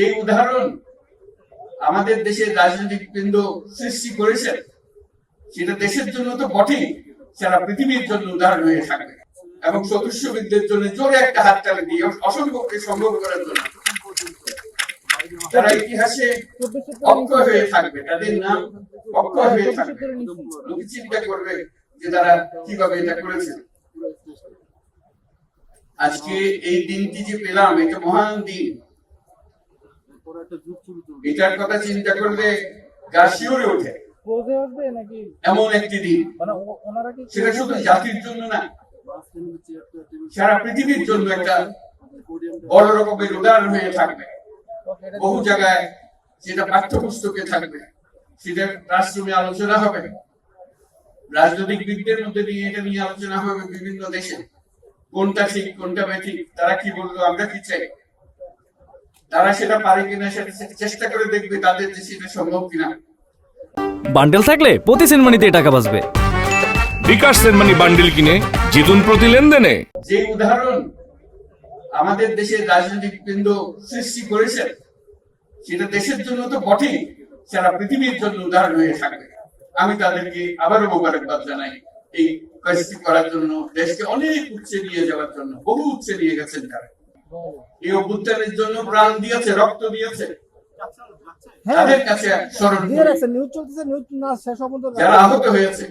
যে উদাহরণ আমাদের দেশের রাজনৈতিক কেন্দ্র সৃষ্টি করেছেন, সেটা দেশের জন্য তো বটেই, সারা পৃথিবীর জন্য উদাহরণ হয়ে থাকবে। এবং সদস্যবিদদের জন্য জোরে একটা হাত তালে দিয়ে অসম্ভবকে সম্ভব করার জন্য। তারা ইতিহাসে অক্ষয় হয়ে থাকবে, তাদের নাম অক্ষয় হয়ে থাকবে। চিন্তা করবে যে তারা কীভাবে এটা করেছে। আজকে এই দিনটি যে পেলাম, এটা মহান দিন। এটার কথা চিন্তা করলে গা শিউরে ওঠে। ক্লোজে আসবে নাকি? এমন একটি দিন। মানে ও- ওনারা কি সেটা শুধু জাতির জন্য না সারা পৃথিবীর জন্য একটা বড় রকমের উদাহরণ হয়ে থাকবে। বহু জায়গায় সেটা পাঠ্যপুস্তকে থাকবে। সেটা ক্লাসরুমে আলোচনা হবে। রাজনৈতিক বিদদের মধ্যে নিয়ে এটা নিয়ে আলোচনা হবে বিভিন্ন দেশে। কোনটা ঠিক কোনটা ব্যাঠিক তারা কি বলল আমরা কি চাই? তারা সেটা পারে কিনা সেটা চেষ্টা করে দেখবে তাদের যে সেটা সম্ভব কিনা। বান্ডেল থাকলে প্রতি সেনমানিতে টাকা বাঁচবে। বিকাশ সেনমানি বান্ডিল কিনে জিতুন প্রতি লেনদেনে। যে উদাহরণ আমাদের দেশের রাজনৈতিক কেন্দ্র সৃষ্টি করেছেন সেটা দেশের জন্য তো বটেই সারা পৃথিবীর জন্য উদাহরণ হয়ে থাকবে। আমি তাদেরকে আবারও মোবারকবাদ জানাই এই কাজটি করার জন্য দেশকে অনেক উচ্চে নিয়ে যাওয়ার জন্য বহু উচ্চে নিয়ে গেছেন তারা। এই অভ্যুত্থানের জন্য প্রাণ দিয়েছে রক্ত দিয়েছে। হ্যাঁ। তাদের কাছে স্মরণ দিয়ে করি। রাখছে নিউজ চলতেছে নিউজ না শেষ পর্যন্ত যারা আহত হয়েছে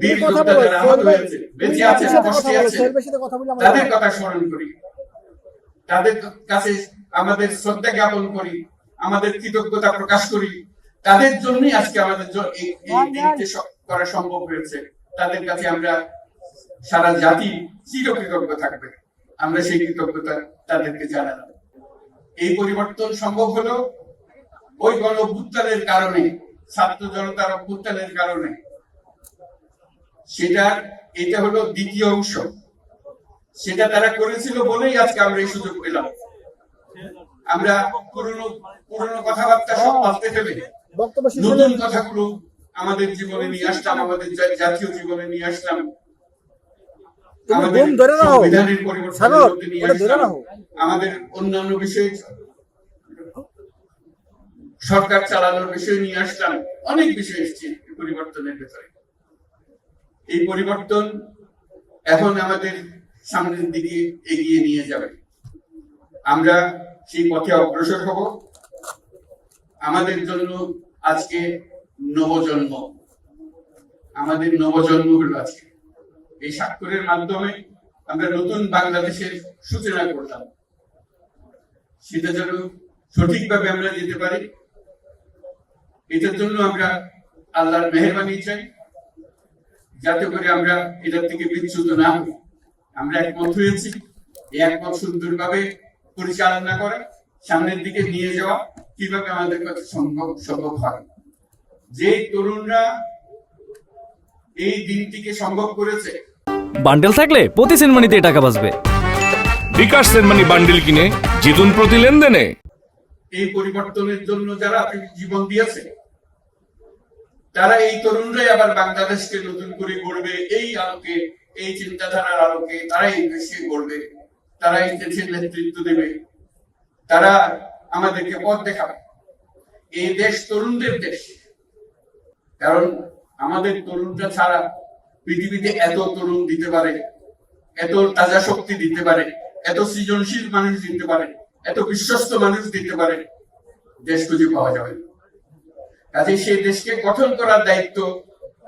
বীর যোদ্ধা যারা আহত হয়েছে বেঁচে তুমি আছেন আমার সাথে কষ্টে কথা বলো, আছেন। সোহেল ভাইয়ের সাথে কথা বলে আমরা তাদের কথা স্মরণ করি। তাদের কাছে আমাদের শ্রদ্ধা জ্ঞাপন করি আমাদের কৃতজ্ঞতা প্রকাশ করি। তাদের জন্যই আজকে আমাদের এই এই দিনটি করা সম্ভব হয়েছে তাদের কাছে আমরা সারা জাতি চিরকৃতজ্ঞ থাকবে। আমরা সেই কৃতজ্ঞতা তাদেরকে জানালাম। এই পরিবর্তন সম্ভব হলো ওই গণ অভ্যুত্থানের কারণে ছাত্র জনতার অভ্যুত্থানের কারণে। সেটা এটা হলো দ্বিতীয় অংশ। সেটা তারা করেছিল বলেই আজকে আমরা এই সুযোগ পেলাম। আমরা পুরনো পুরনো কথাবার্তা সব পাল্টে ফেলে। নতুন কথাগুলো আমাদের জীবনে নিয়ে আসলাম আমাদের জাতীয় জীবনে নিয়ে আসলাম। তুমি বোম ধরে নাও। সাগর, ওটা ধরে আসলাম আমাদের অন্যান্য বিষয়ে সরকার চালানোর বিষয় নিয়ে আসলাম অনেক বিষয় এসছে এই পরিবর্তনের ভেতরে। এই পরিবর্তন এখন আমাদের সামনের দিকে এগিয়ে নিয়ে যাবে। আমরা সেই পথে অগ্রসর হব। আমাদের জন্য আজকে নবজন্ম। আমাদের নবজন্ম হলো আজকে। এই স্বাক্ষরের মাধ্যমে আমরা নতুন বাংলাদেশের সূচনা করলাম। সেটা যেন সঠিকভাবে আমরা যেতে পারি। এটার জন্য আমরা আল্লাহর মেহরবানি চাই। যাতে করে আমরা এটার থেকে বিচ্যুত না হই। আমরা একমত হয়েছি একমত সুন্দরভাবে পরিচালনা করে, সামনের দিকে নিয়ে যাওয়া কীভাবে আমাদের কাছে সম্ভব সম্ভব হয়। যে তরুণরা এই দিনটিকে সম্ভব করেছে বান্ডেল থাকলে প্রতি সেনমানিতে টাকা বাঁচবে। বিকাশ সেনমানি বান্ডিল কিনে জিতুন প্রতি লেনদেনে। এই পরিবর্তনের জন্য যারা জীবন দিয়েছে তারা এই তরুণরাই আবার বাংলাদেশকে নতুন করে গড়বে। এই আলোকে এই চিন্তাধারার আলোকে তারা এই দেশকে গড়বে তারা এই দেশের নেতৃত্ব দেবে তারা আমাদেরকে পথ দেখাবে। এই দেশ তরুণদের দেশ কারণ আমাদের তরুণরা ছাড়া পৃথিবীতে এত তরুণ দিতে পারে, এত তাজা শক্তি দিতে পারে, এত সৃজনশীল মানুষ দিতে পারে, এত বিশ্বস্ত মানুষ দিতে পারে, দেশ খুঁজে পাওয়া যাবে কাজে সেই দেশকে গঠন করার দায়িত্ব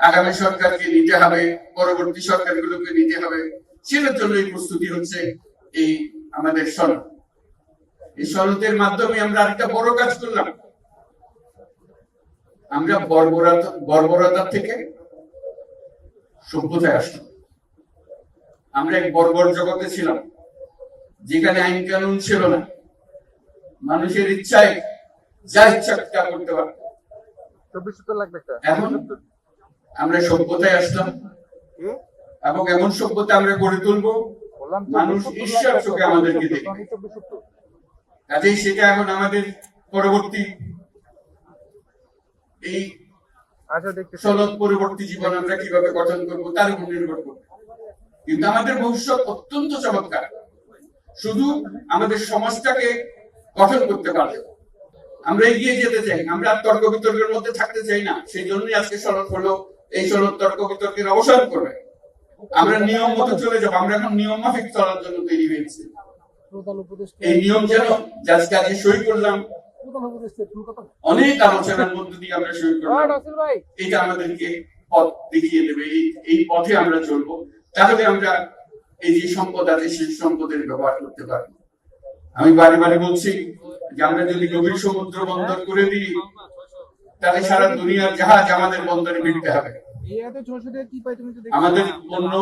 আগামী সরকারকে নিতে হবে, পরবর্তী সরকারগুলোকে নিতে হবে। সেটার জন্য এই প্রস্তুতি হচ্ছে এই আমাদের সনদ। এই সনদের মাধ্যমে আমরা আরেকটা বড় কাজ করলাম। আমরা বর্বরতা বর্বরতার থেকে সভ্যতায় আসলাম আমরা এক বর্বর জগতে ছিলাম যেখানে আইন কানুন ছিল না। মানুষের ইচ্ছায় যা ইচ্ছা তা করতে পারত। এখন আমরা সভ্যতায় আসলাম। এবং এমন সভ্যতা আমরা গড়ে তুলবো মানুষ ঈশ্বর চোখে আমাদেরকে দেখবে। কাজেই সেটা এখন আমাদের পরবর্তী এই সনদ পরবর্তী জীবন আমরা কীভাবে গঠন করব তার উপর নির্ভর করবে। কিন্তু আমাদের ভবিষ্যৎ অত্যন্ত চমৎকার। শুধু আমাদের সমাজটাকে গঠন করতে পারলে আমরা এগিয়ে যেতে চাই আমরা তর্ক বিতর্কের মধ্যে থাকতে চাই না। সেই জন্যই আজকে সড়ক হলো এই সড়ক তর্ক বিতর্কের অবসান করবে। আমরা নিয়ম মতো চলে যাব আমরা এখন নিয়ম মাফিক চলার জন্য তৈরি হয়েছি। এই নিয়ম যেন যার কাজে সই করলাম অনেক আলোচনার মধ্য দিয়ে আমরা করলাম। নাসির এটা আমাদেরকে পথ দেখিয়ে দেবে। এই পথে আমরা চলবো তাহলে আমরা এই যে সম্পদ আছে সেই সম্পদের ব্যবহার করতে পারব আমি বারে বারে বলছি যে আমরা যদি গভীর সমুদ্র বন্দর করে দিই তাহলে সারা দুনিয়ার জাহাজ আমাদের বন্দরে ভিড়তে হবে। আমাদের পণ্য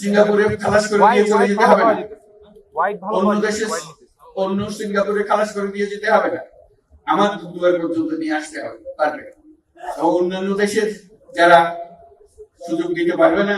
সিঙ্গাপুরে খালাস করে দিয়ে চলে যেতে হবে না? অন্য দেশে অন্য সিঙ্গাপুরে খালাস করে দিয়ে যেতে হবে না। আমার দুয়ার পর্যন্ত নিয়ে আসতে হবে পারবে অন্যান্য দেশের যারা সুযোগ দিতে পারবে না